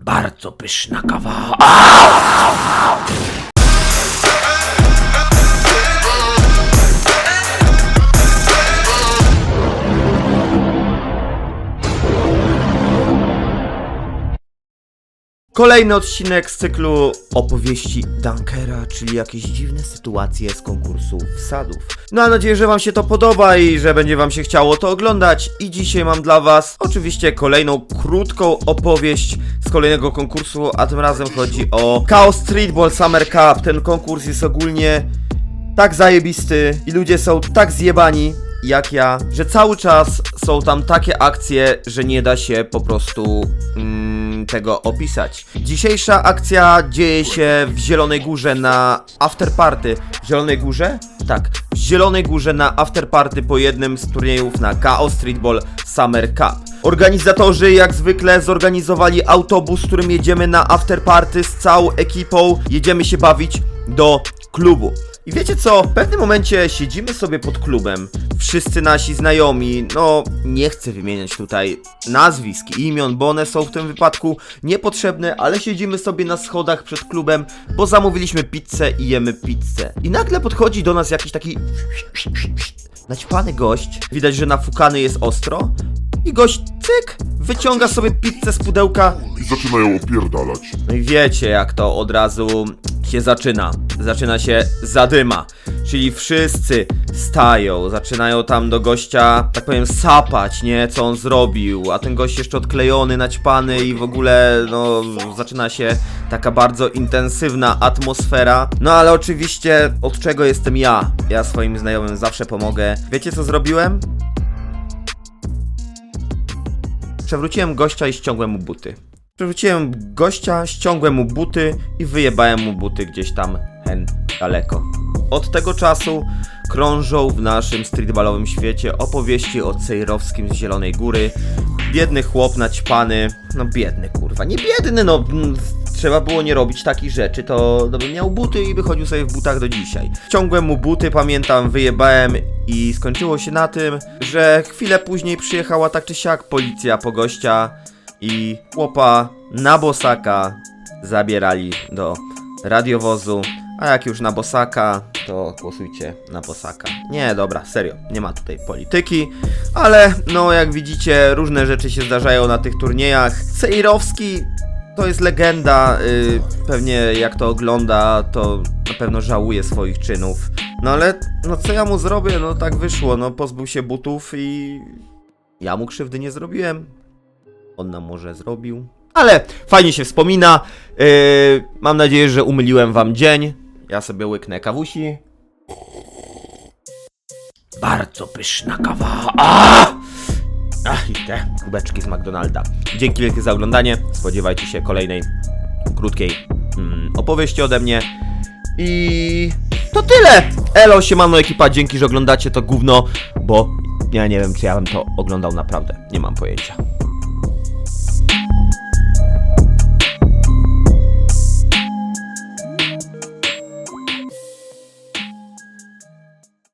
Bardzo pyszna kawa. Kolejny odcinek z cyklu opowieści Dunkera, czyli jakieś dziwne sytuacje z konkursu wsadów. No mam nadzieję, że wam się to podoba i że będzie wam się chciało to oglądać. I dzisiaj mam dla was oczywiście kolejną krótką opowieść z kolejnego konkursu, a tym razem chodzi o Chaos Streetball Summer Cup. Ten konkurs jest ogólnie tak zajebisty i ludzie są tak zjebani jak ja, że cały czas są tam takie akcje, że nie da się po prostu mm, tego opisać. Dzisiejsza akcja dzieje się w Zielonej Górze na afterparty. W Zielonej Górze? Tak, w Zielonej Górze na afterparty po jednym z turniejów na KO Streetball Summer Cup. Organizatorzy jak zwykle zorganizowali autobus, którym jedziemy na afterparty z całą ekipą. Jedziemy się bawić do klubu. I wiecie co? W pewnym momencie siedzimy sobie pod klubem. Wszyscy nasi znajomi, no nie chcę wymieniać tutaj nazwisk, imion, bo one są w tym wypadku niepotrzebne, ale siedzimy sobie na schodach przed klubem, bo zamówiliśmy pizzę i jemy pizzę. I nagle podchodzi do nas jakiś taki naćpany gość. Widać, że nafukany jest ostro. I gość, cyk, wyciąga sobie pizzę z pudełka i zaczynają opierdalać. no i wiecie, jak to od razu się zaczyna. Zaczyna się zadyma. Czyli wszyscy stają, zaczynają tam do gościa, tak powiem, sapać, nie? Co on zrobił. A ten gość jeszcze odklejony, naćpany i w ogóle, no, zaczyna się taka bardzo intensywna atmosfera. No ale oczywiście, od czego jestem ja? Ja swoim znajomym zawsze pomogę. Wiecie, co zrobiłem? Przewróciłem gościa i ściągłem mu buty. Przewróciłem gościa, ściągłem mu buty i wyjebałem mu buty gdzieś tam hen daleko. Od tego czasu krążą w naszym streetballowym świecie opowieści o Cejrowskim z Zielonej Góry. Biedny chłop naćpany, no biedny kurwa, nie biedny no, trzeba było nie robić takich rzeczy, to, to bym miał buty i by chodził sobie w butach do dzisiaj. Ciągłem mu buty, pamiętam, wyjebałem i skończyło się na tym, że chwilę później przyjechała tak czy siak policja po gościa i chłopa na bosaka zabierali do radiowozu. A jak już na bosaka, to głosujcie na bosaka. Nie, dobra, serio, nie ma tutaj polityki, ale no jak widzicie, różne rzeczy się zdarzają na tych turniejach. Sejrowski to jest legenda, y, pewnie jak to ogląda, to na pewno żałuje swoich czynów. No ale, no co ja mu zrobię? No tak wyszło, no pozbył się butów i ja mu krzywdy nie zrobiłem. On nam może zrobił. Ale fajnie się wspomina. Yy, mam nadzieję, że umyliłem wam dzień. Ja sobie łyknę kawusi. Bardzo pyszna kawa. A! Ach, i te kubeczki z McDonalda. Dzięki wielkie za oglądanie. Spodziewajcie się kolejnej krótkiej mm, opowieści ode mnie. I to tyle! Elo, siemano ekipa, dzięki, że oglądacie to gówno, bo ja nie wiem, czy ja bym to oglądał naprawdę. Nie mam pojęcia.